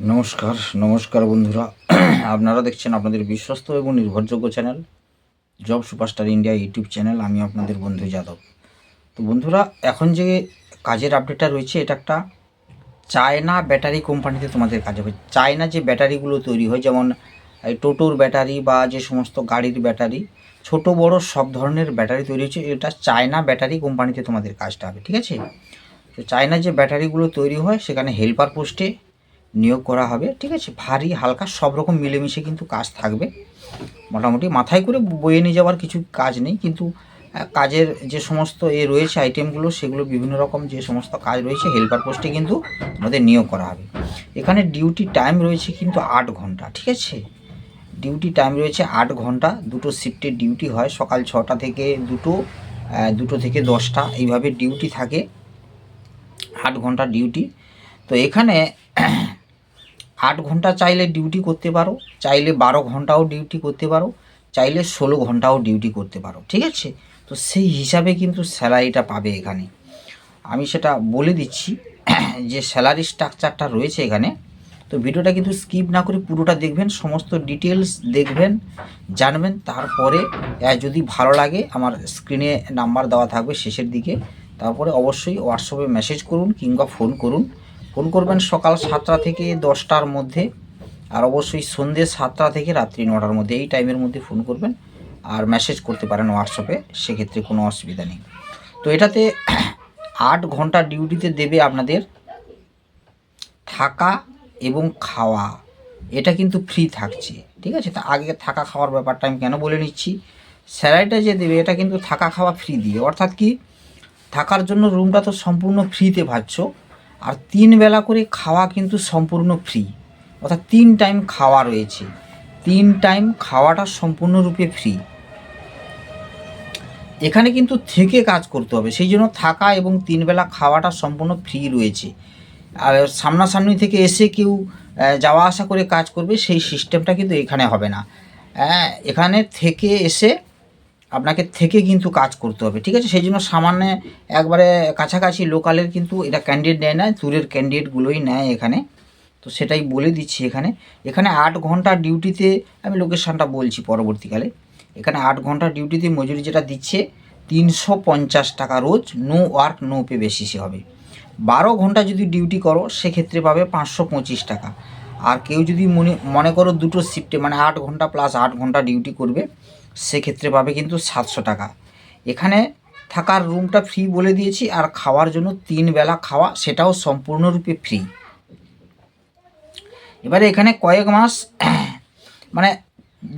নমস্কার নমস্কার বন্ধুরা। আপনারা দেখছেন আপনাদের বিশ্বস্ত এবং নির্ভরযোগ্য channel, job superstar India YouTube channel. আমি আপনাদের বন্ধু যাদব। তো বন্ধুরা, এখন যে কাজের আপডেটটা রয়েছে, এটা একটা চায়না ব্যাটারি কোম্পানিতে তোমাদের কাজ হবে। চায়না যে ব্যাটারিগুলো তৈরি হয়, যেমন এই টোটোর ব্যাটারি বা যে সমস্ত গাড়ির ব্যাটারি, ছোট, বড় সব ধরনের ব্যাটারি তৈরি হচ্ছে এটা চায়না ব্যাটারি কোম্পানিতে তোমাদের কাজটা হবে, ঠিক আছে? তো চায়না যে ব্যাটারিগুলো তৈরি হয়, সেখানে হেল্পার পোস্টে নিয়োগ করা হবে, ঠিক আছে? ভারী, হালকা, সব রকম মিলেমিশে কিন্তু কাজ থাকবে। মোটামুটি মাথায় করে বয়ে নিয়ে যাওয়ার কিছু কাজ নেই, কিন্তু কাজের যে সমস্ত এ রয়েছে, আইটেমগুলো, সেগুলো বিভিন্ন রকম যে সমস্ত কাজ রয়েছে, হেল্পার পোস্টে কিন্তু আমাদের নিয়োগ করা হবে। এখানে ডিউটি টাইম রয়েছে কিন্তু আট ঘণ্টা, ঠিক আছে? ডিউটি টাইম রয়েছে আট ঘণ্টা, দুটো শিফটের ডিউটি হয় সকাল ছটা থেকে দুটো দুটো থেকে দশটা, এইভাবে ডিউটি থাকে। আট ঘণ্টা ডিউটি। তো এখানে আট ঘণ্টা চাইলে ডিউটি করতে পারো, চাইলে বারো ঘন্টাও ডিউটি করতে পারো, চাইলে ষোলো ঘন্টাও ডিউটি করতে পারো, ঠিক আছে? তো সেই হিসাবে কিন্তু স্যালারিটা পাবে এখানে। আমি সেটা বলে দিচ্ছি যে স্যালারি স্ট্রাকচারটা রয়েছে এখানে। তো ভিডিওটা কিন্তু স্কিপ না করে পুরোটা দেখবেন, সমস্ত ডিটেলস দেখবেন, জানবেন, তারপরে যদি ভালো লাগে, আমার স্ক্রিনে নাম্বার দেওয়া থাকবে শেষের দিকে। তারপরে অবশ্যই হোয়াটসঅ্যাপে মেসেজ করুন, কিংবা ফোন করুন। ফোন করবেন সকাল সাতটা থেকে দশটার মধ্যে আর অবশ্যই সন্ধ্যে সাতটা থেকে রাত্রি নটার মধ্যে এই টাইমের মধ্যে ফোন করবেন আর মেসেজ করতে পারেন হোয়াটসঅ্যাপে সেক্ষেত্রে কোনো অসুবিধা নেই। তো এটাতে আট ঘণ্টা ডিউটিতে দেবে আপনাদের থাকা এবং খাওয়া। এটা কিন্তু ফ্রি থাকছে, ঠিক আছে? তা আগে থাকা খাওয়ার ব্যাপারটা আমি কেন বলে নিচ্ছি? স্যালারিটা যে দেবে, এটা কিন্তু থাকা খাওয়া ফ্রি দিয়ে। অর্থাৎ কি? থাকার জন্য রুমটা তো সম্পূর্ণ ফ্রিতে পাচ্ছ আর তিন বেলা করে খাওয়া কিন্তু সম্পূর্ণ ফ্রি অর্থাৎ তিন টাইম খাওয়া রয়েছে। তিন টাইম খাওয়াটা সম্পূর্ণরূপে ফ্রি এখানে কিন্তু থেকে কাজ করতে হবে। সেই জন্য থাকা এবং তিন বেলা খাওয়াটা সম্পূর্ণ ফ্রি রয়েছে। আর সামনাসামনি থেকে এসে কেউ যাওয়া আসা করে কাজ করবে, সেই সিস্টেমটা কিন্তু এখানে হবে না। এখানে থেকে এসে আপনাকে থেকে কিন্তু কাজ করতে হবে, ঠিক আছে? সেই জন্য সামান্য একবারে কাছাকাছি লোকালের কিন্তু এটা ক্যান্ডিডেট নেয় না দূরের ক্যান্ডিডেটগুলোই নেয় এখানে। তো সেটাই বলে দিচ্ছি এখানে। এখানে আট ঘণ্টা ডিউটিতে আমি লোকেশানটা বলছি পরবর্তীকালে। এখানে আট ঘণ্টা ডিউটিতে মজুরি যেটা দিচ্ছে, তিনশো পঞ্চাশ টাকা রোজ, নো ওয়ার্ক, নো পে বেসিসে হবে। বারো ঘণ্টা যদি ডিউটি করো, সেক্ষেত্রে পাবে পাঁচশো পঁচিশ টাকা। আর কেউ যদি মনে মনে করো দুটো শিফটে মানে আট ঘণ্টা প্লাস আট ঘণ্টা ডিউটি করবে সেক্ষেত্রে পাবে কিন্তু সাতশো টাকা। এখানে থাকার রুমটা ফ্রি বলে দিয়েছি, আর খাওয়ার জন্য তিন বেলা খাওয়া, সেটাও সম্পূর্ণরূপে ফ্রি এবারে এখানে কয়েক মাস মানে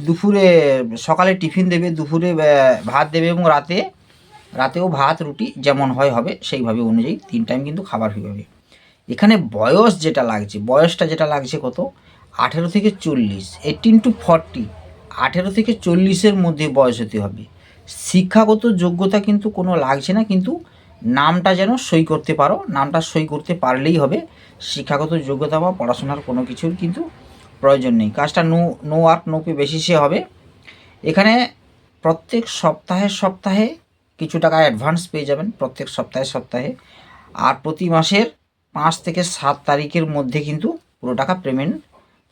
দুপুরে, সকালে টিফিন দেবে, দুপুরে ভাত দেবে এবং রাতে, রাতেও ভাত, রুটি যেমন হয় হবে, সেইভাবে অনুযায়ী তিন টাইম কিন্তু খাবার ফ্রি পাবে এখানে বয়স যেটা লাগছে, বয়সটা যেটা লাগছে কত? আঠেরো থেকে চল্লিশ এইটিন টু ফর্টি আঠেরো থেকে চল্লিশের মধ্যে বয়স হতে হবে। শিক্ষাগত যোগ্যতা কিন্তু কোনো লাগছে না, কিন্তু নামটা যেন সই করতে পারো, নামটা সই করতে পারলেই হবে। শিক্ষাগত যোগ্যতা বা পড়াশোনার কোনো কিছুর কিন্তু প্রয়োজন নেই। কাজটা no no work no pay বেসিসে হবে। এখানে প্রত্যেক সপ্তাহে সপ্তাহে কিছু টাকা অ্যাডভান্স পেয়ে যাবেন, প্রত্যেক সপ্তাহে সপ্তাহে। আর প্রতি মাসের পাঁচ থেকে সাত তারিখের মধ্যে কিন্তু পুরো টাকা পেমেন্ট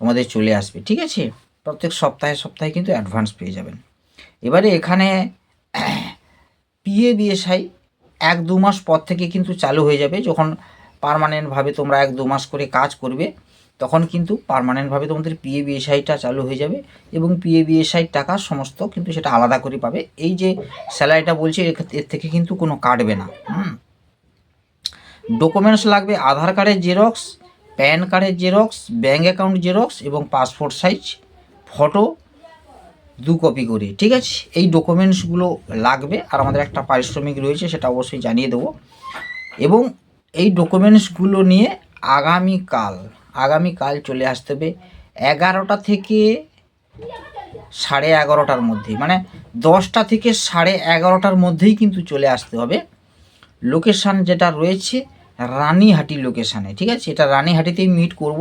তোমাদের চলে আসবে, ঠিক আছে? প্রত্যেক সপ্তাহে সপ্তাহে কিন্তু অ্যাডভান্স পেয়ে যাবেন। এবারে এখানে পিএ বিএসআই এক দু মাস পর থেকে কিন্তু চালু হয়ে যাবে। যখন পার্মানেন্টভাবে তোমরা এক দু মাস করে কাজ করবে, তখন কিন্তু পার্মানেন্টভাবে তোমাদের পিএ বিএসআইটা চালু হয়ে যাবে এবং পিএ বিএসআই টাকা সমস্ত কিন্তু সেটা আলাদা করে পাবে। এই যে স্যালারিটা বলছি, এর থেকে কিন্তু কোনো কাটবে না। ডকুমেন্টস লাগবে, আধার কার্ডের জেরক্স প্যান কার্ডের জেরক্স ব্যাঙ্ক অ্যাকাউন্ট জেরক্স এবং পাসপোর্ট সাইজ ফটো দু কপি করে, ঠিক আছে? এই ডকুমেন্টসগুলো লাগবে আর আমাদের একটা পারিশ্রমিক রয়েছে, সেটা অবশ্যই জানিয়ে দেবো। এবং এই ডকুমেন্টসগুলো নিয়ে আগামীকাল আগামীকাল চলে আসতে হবে এগারোটা থেকে সাড়ে এগারোটার মধ্যে মানে দশটা থেকে সাড়ে এগারোটার মধ্যেই কিন্তু চলে আসতে হবে। লোকেশান যেটা রয়েছে, রানীহাটি লোকেশানে ঠিক আছে? এটা রানীহাটিতেই মিট করব।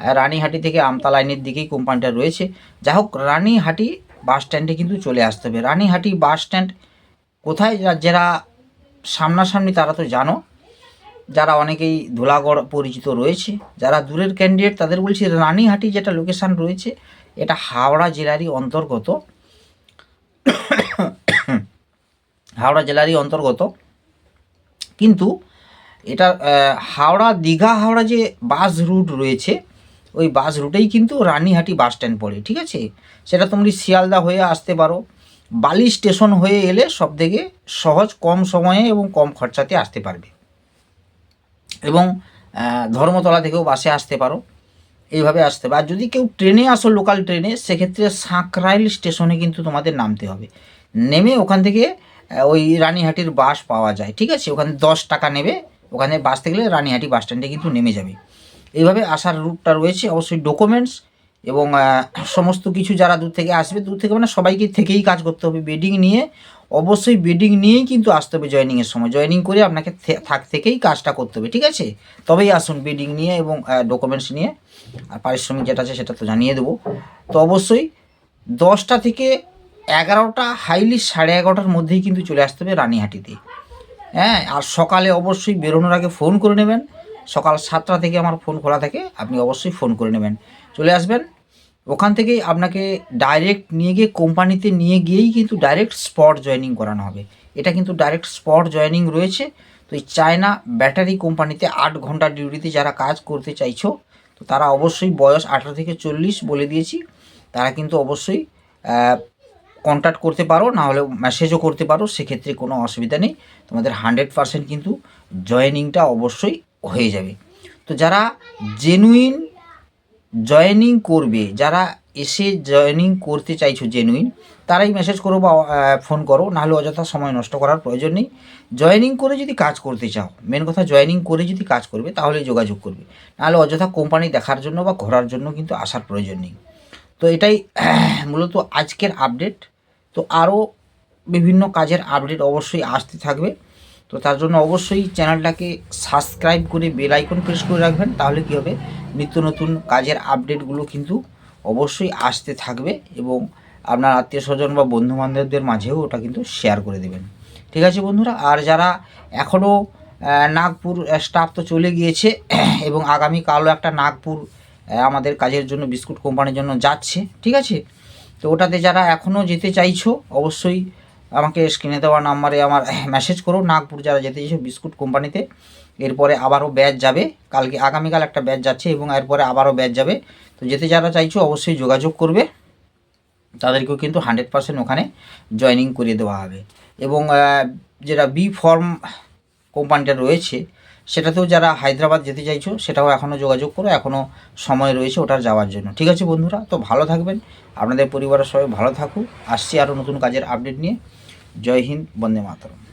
রানীহাটি থেকে আমতা লাইনের দিকেই কোম্পানিটা রয়েছে। যা হোক, রানীহাটি বাস স্ট্যান্ডে কিন্তু চলে আসতে হবে। রানীহাটি বাস স্ট্যান্ড কোথায়? যারা সামনাসামনি তারা তো জানো, যারা অনেকেই ধুলাগড় পরিচিত রয়েছে। যারা দূরের ক্যান্ডিডেট তাদের বলছি, রানীহাটি যেটা লোকেশান রয়েছে, এটা হাওড়া জেলারই অন্তর্গত। হাওড়া জেলারই অন্তর্গত। কিন্তু, এটা হাওড়া, দীঘা, হাওড়া যে বাস রুট রয়েছে ওই বাস রুটেই কিন্তু রানীহাটি বাস স্ট্যান্ড পড়ে, ঠিক আছে? সেটা তুমি শিয়ালদা হয়ে আসতে পারো। বালি স্টেশন হয়ে এলে সব থেকে সহজ, কম সময়ে এবং কম খরচাতে আসতে পারবে। এবং ধর্মতলা থেকেও বাসে আসতে পারো। এইভাবে আসতে হবে আর যদি কেউ ট্রেনে আসো লোকাল ট্রেনে, সেক্ষেত্রে সাঁকরাইল স্টেশনে কিন্তু তোমাদের নামতে হবে। নেমে ওখান থেকে ওই রানীহাটির বাস পাওয়া যায়, ঠিক আছে? ওখানে দশ টাকা নেবে। ওখানে বাস থেকে রানীহাটি বাস স্ট্যান্ডে কিন্তু নেমে যাবে। এইভাবে আসার রুটটা রয়েছে, অবশ্যই ডকুমেন্টস এবং সমস্ত কিছু যারা দূর থেকে আসবে, দূর থেকে মানে সবাইকে থেকেই কাজ করতে হবে বেডিং নিয়ে। অবশ্যই বেডিং নিয়েই কিন্তু আসতে হবে জয়েনিংয়ের সময়। জয়েনিং করে আপনাকে থাক থেকেই কাজটা করতে হবে, ঠিক আছে? তবেই আসুন বেডিং নিয়ে এবং ডকুমেন্টস নিয়ে। আর পারিশ্রমিক যেটা আছে সেটা তো জানিয়ে দেবো। তো অবশ্যই দশটা থেকে এগারোটা হাইলি সাড়ে এগারোটার মধ্যেই কিন্তু চলে আসতে হবে রানীহাটিতে। হ্যাঁ আর সকালে অবশ্যই বেরোনোর আগে ফোন করে নেবেন। সকাল সাতটা থেকে আমার ফোন খোলা থাকে, আপনি অবশ্যই ফোন করে নেবেন। চলে আসবেন। ওখান থেকেই আপনাকে ডাইরেক্ট নিয়ে গিয়ে কোম্পানিতে নিয়ে গিয়েই কিন্তু ডাইরেক্ট স্পট জয়েনিং করানো হবে। এটা কিন্তু ডাইরেক্ট স্পট জয়েনিং রয়েছে। তো এই চায়না ব্যাটারি কোম্পানিতে আট ঘণ্টা ডিউটিতে যারা কাজ করতে চাইছো, তো তারা অবশ্যই বয়স আঠারো থেকে চল্লিশ বলে দিয়েছি। তারা কিন্তু অবশ্যই কন্ট্যাক্ট করতে পারো, না হলে মেসেজও করতে পারো, সেক্ষেত্রে কোনো অসুবিধা নেই। তোমাদের হান্ড্রেড পারসেন্ট কিন্তু জয়েনিংটা অবশ্যই হয়ে যাবে। তো যারা জেনুইন জয়েনিং করবে, যারা এসে জয়েনিং করতে চাইছো জেনুইন তারাই মেসেজ করো বা ফোন করো, নাহলে অযথা সময় নষ্ট করার প্রয়োজন নেই। জয়েনিং করে যদি কাজ করতে চাও মেন কথা জয়েনিং করে যদি কাজ করবে তাহলে যোগাযোগ করবে। নাহলে অযথা কোম্পানি দেখার জন্য বা ঘোরার জন্য কিন্তু আসার প্রয়োজন নেই। তো এটাই, মূলত আজকের আপডেট তো আরও বিভিন্ন কাজের আপডেট অবশ্যই আসতে থাকবে। তো তার জন্য অবশ্যই চ্যানেলটাকে সাবস্ক্রাইব করে বেল আইকন প্রেস করে রাখবেন, তাহলে কী হবে? নিত্য নতুন কাজের আপডেটগুলো কিন্তু অবশ্যই আসতে থাকবে এবং আপনার আত্মীয় স্বজন বা বন্ধু বান্ধবদের মাঝেও ওটা কিন্তু শেয়ার করে দেবেন। ঠিক আছে বন্ধুরা, আর যারা এখনও নাগপুর স্টাফ তো চলে গিয়েছে, এবং আগামীকালও একটা নাগপুর আমাদের কাজের জন্য বিস্কুট কোম্পানির জন্য যাচ্ছে, ঠিক আছে? তো ওটাতে যারা এখনও যেতে চাইছো, অবশ্যই আমাকে স্ক্রিনে দেওয়া নাম্বারে আমার মেসেজ করো, নাগপুর যারা যেতে চাইছো বিস্কুট কোম্পানিতে এরপরে আবারও ব্যাচ যাবে। কালকে, আগামীকাল একটা ব্যাচ যাচ্ছে এবং এরপরে আবারও ব্যাচ যাবে। তো যেতে যারা চাইছো অবশ্যই যোগাযোগ করবে। তাদেরকেও কিন্তু হান্ড্রেড পার্সেন্ট ওখানে জয়েনিং করিয়ে দেওয়া হবে। এবং যেটা বি ফর্ম কোম্পানিটা রয়েছে, সেটাতেও যারা হায়দ্রাবাদ যেতে চাইছো, সেটাও এখনও যোগাযোগ করো। এখনও সময় রয়েছে ওটার যাওয়ার জন্য। ঠিক আছে বন্ধুরা, তো ভালো থাকবেন। আপনাদের পরিবারের সবাই ভালো থাকুক। আসছি আরও নতুন কাজের আপডেট নিয়ে। जय हिंद वंदे मातरम।